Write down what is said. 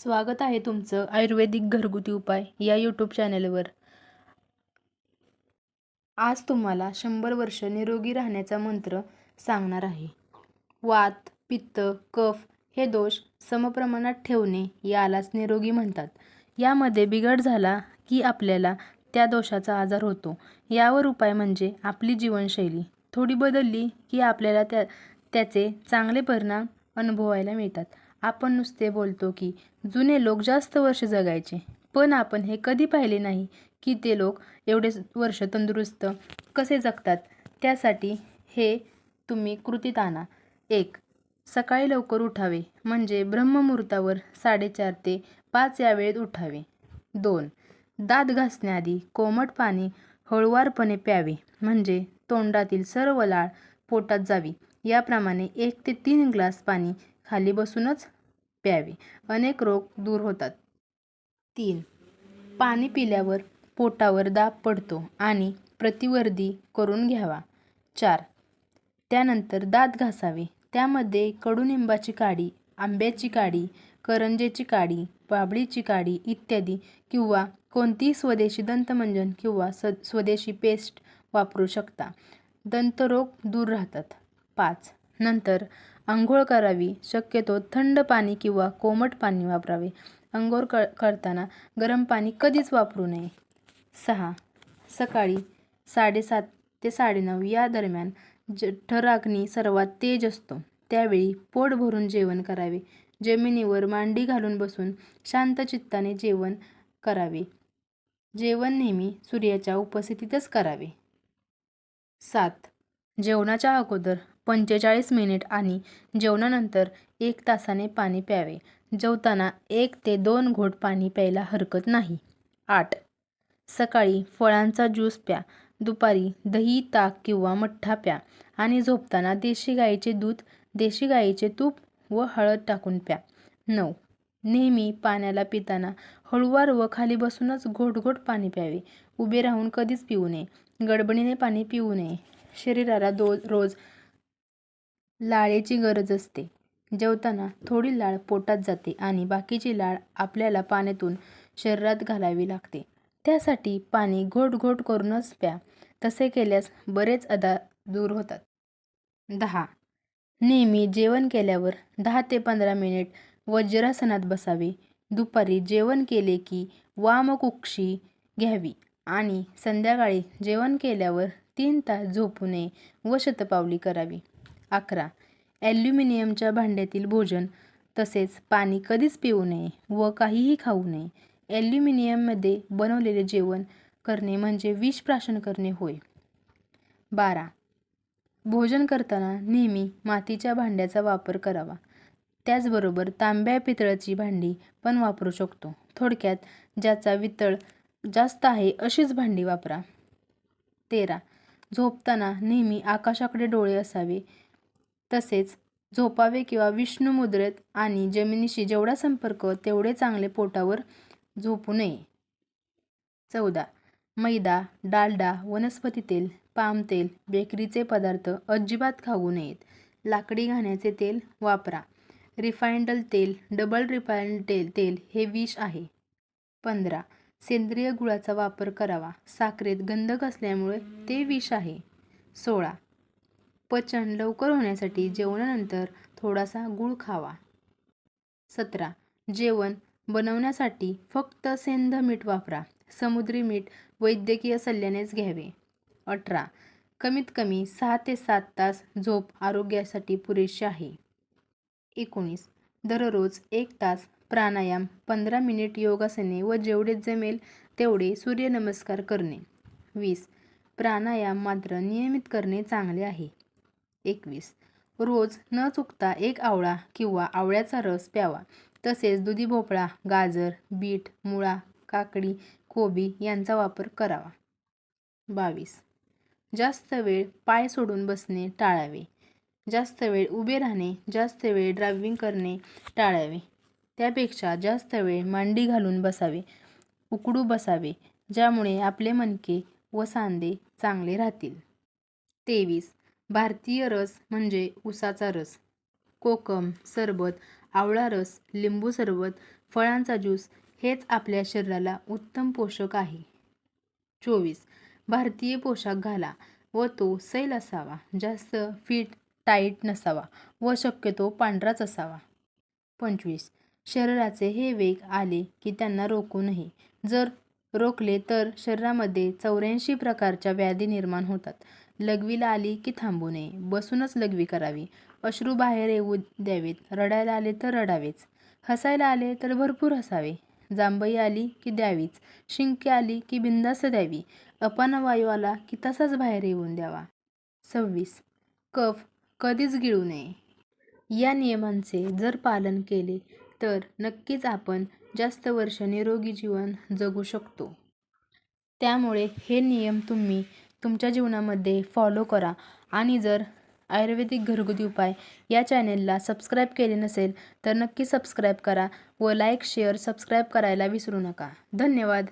स्वागत आहे तुमचं आयुर्वेदिक घरगुती उपाय या यूट्यूब चॅनलवर आज तुम्हाला शंभर वर्ष निरोगी राहण्याचा मंत्र सांगणार आहे. वात पित्त कफ हे दोष समप्रमाणात ठेवणे यालाच निरोगी म्हणतात. यामध्ये बिघड झाला की आपल्याला त्या दोषाचा आजार होतो. यावर उपाय म्हणजे आपली जीवनशैली. थोडी बदलली की आपल्याला त्या त्याचे चांगले परिणाम अनुभवायला मिळतात. आपण नुसते बोलतो की जुने लोक जास्त वर्ष जगायचे. पण आपण हे कधी पाहिले नाही की ते लोक एवढे वर्ष तंदुरुस्त कसे जगतात. त्यासाठी हे तुम्ही कृतीत आणा. एक सकाळी लवकर उठावे म्हणजे ब्रह्ममुहूर्तावर साडेचार ते पाच या वेळेत उठावे. दोन दात घासण्याआधी कोमट पाणी हळुवारपणे प्यावे म्हणजे तोंडातील सर्व लाळ पोटात जावी. याप्रमाणे एक ते तीन ग्लास पाणी खाली बसूनच प्यावे. अनेक रोग दूर होतात. तीन पाणी पिल्यावर पोटावर दाब पडतो आणि प्रतिवर्धी करून घ्यावा. चार त्यानंतर दात घासावे. त्यामध्ये कडुनिंबाची काडी आंब्याची काडी करंजेची काडी बाबळीची काडी इत्यादी किंवा कोणतीही स्वदेशी दंतमंजन किंवा स स्वदेशी पेस्ट वापरू शकता. दंतरोग दूर राहतात. पाच नंतर आंघोळ करावी. शक्यतो थंड पाणी किंवा कोमट पाणी वापरावे. अंघोळ क करताना गरम पाणी कधीच वापरू नये. सहा. सकाळी साडेसात ते साडेनऊ या दरम्यान जठराग्नी सर्वात तेज असतो. त्यावेळी पोट भरून जेवण करावे. जमिनीवर मांडी घालून बसून शांत चित्ताने जेवण करावे. जेवण नेहमी सूर्याच्या उपस्थितीतच करावे. सात. जेवणाच्या अगोदर पंचेचाळीस मिनिट आणि जेवणानंतर एक तासाने पाणी प्यावे. जेवताना एक ते दोन घोट पाणी प्यायला हरकत नाही. आठ. सकाळी फळांचा ज्यूस प्या. दुपारी दही ताक किंवा मठ्ठा प्या आणि झोपताना देशी गाईचे दूध देशी गाईचे तूप व हळद टाकून प्या. नऊ. नेहमी पाण्याला पिताना हळूवार व खाली बसूनच घोट घोट पाणी प्यावे. उभे राहून कधीच पिऊ नये. गडबडीने पाणी पिऊ नये. शरीराला दो रोज लाळेची गरज असते. जेवताना थोडी लाळ पोटात जाते आणि बाकीची लाळ आपल्याला पाण्यातून शरीरात घालावी लागते. त्यासाठी पाणी घोट घोट करूनच प्या तसे केल्यास बरेच अदा दूर होतात. दहा. नेहमी जेवण केल्यावर दहा ते पंधरा मिनिट वज्रासनात बसावे. दुपारी जेवण केले की वामकुक्षी घ्यावी आणि संध्याकाळी जेवण केल्यावर तीन तास झोपू नये व शतपावली करावी. अकरा. ॲल्युमिनियमच्या भांड्यातील भोजन तसेच पाणी कधीच पिऊ नये व काहीही खाऊ नये. ॲल्युमिनियममध्ये बनवलेले जेवण करणे म्हणजे विष प्राशन करणे होय. बारा. भोजन करताना नेहमी मातीच्या भांड्याचा वापर करावा. त्याचबरोबर तांब्या पितळाची भांडी पण वापरू शकतो. थोडक्यात ज्याचा वितळ जास्त आहे अशीच भांडी वापरा. तेरा. झोपताना नेहमी आकाशाकडे डोळे असावे. तसेच झोपावे किंवा विष्णू मुद्रेत आणि जमिनीशी जेवढा संपर्क तेवढे चांगले पोटावर झोपू नये. चौदा. मैदा डालडा वनस्पती तेल पाम तेल बेकरीचे पदार्थ अजिबात खाऊ नयेत. लाकडी घाण्याचे तेल वापरा. रिफाइंडल तेल डबल रिफाइंड तेल तेल हे विष आहे. पंधरा. सेंद्रिय गुळाचा वापर करावा. साखरेत गंधक असल्यामुळे ते विष आहे. सोळा. पचन लवकर होण्यासाठी जेवणानंतर थोडासा गूळ खावा. सतरा. जेवण बनवण्यासाठी फक्त सेंध मीठ वापरा. समुद्री मीठ वैद्यकीय सल्ल्यानेच घ्यावे. अठरा. कमीत कमी सहा ते सात तास झोप आरोग्यासाठी पुरेशी आहे. एकोणीस. दररोज एक तास प्राणायाम पंधरा मिनिट योगासने व जेवढे जमेल तेवढे सूर्यनमस्कार करणे. वीस. प्राणायाम मात्र नियमित करणे चांगले आहे. एकवीस. रोज न चुकता एक आवळा किंवा आवळ्याचा रस प्यावा. तसेच दुधी भोपळा गाजर बीट मुळा काकडी कोबी यांचा वापर करावा. बावीस. जास्त वेळ पाय सोडून बसणे टाळावे. जास्त वेळ उभे राहणे जास्त वेळ ड्रायव्हिंग करणे टाळावे. त्यापेक्षा जास्त वेळ मांडी घालून बसावे उकडू बसावे ज्यामुळे आपले मनके व सांधे चांगले राहतील. तेवीस. भारतीय रस म्हणजे उसाचा रस. कोकम सरबत आवळा रस लिंबू सरबत फळांचा ज्यूस हेच आपल्या शरीराला उत्तम पोषक आहे. चोवीस. भारतीय पोशाख घाला व तो सैल असावा जास्त फिट टाईट नसावा व शक्यतो पांढराच असावा. पंचवीस. शरीराचे हे वेग आले की त्यांना रोखू नये. जर रोखले तर शरीरामध्ये चौऱ्याऐंशी प्रकारच्या व्याधी निर्माण होतात. लघवीला आली की थांबू नये. बसूनच लघवी करावी. अश्रू बाहेर येऊ द्यावेत. रडायला आले तर रडावेच. हसायला आले तर भरपूर हसावे. जांभई आली की द्यावीच. शिंके आली की बिंदास द्यावी. अपानवायू आला की तसाच बाहेर येऊन द्यावा. सव्वीस. कफ कधीच गिळू नये. या नियमांचे जर पालन केले तर नक्कीच आपण जास्त वर्ष निरोगी जीवन जगू शकतो. त्यामुळे हे नियम तुम्ही तुमच्या जीवनामध्ये फॉलो करा. आणि जर आयुर्वेदिक घरगुती उपाय या चॅनेलला सबस्क्राईब केले नसेल तर नक्की सबस्क्राईब करा व लाईक शेअर सबस्क्राईब करायला विसरू नका. धन्यवाद!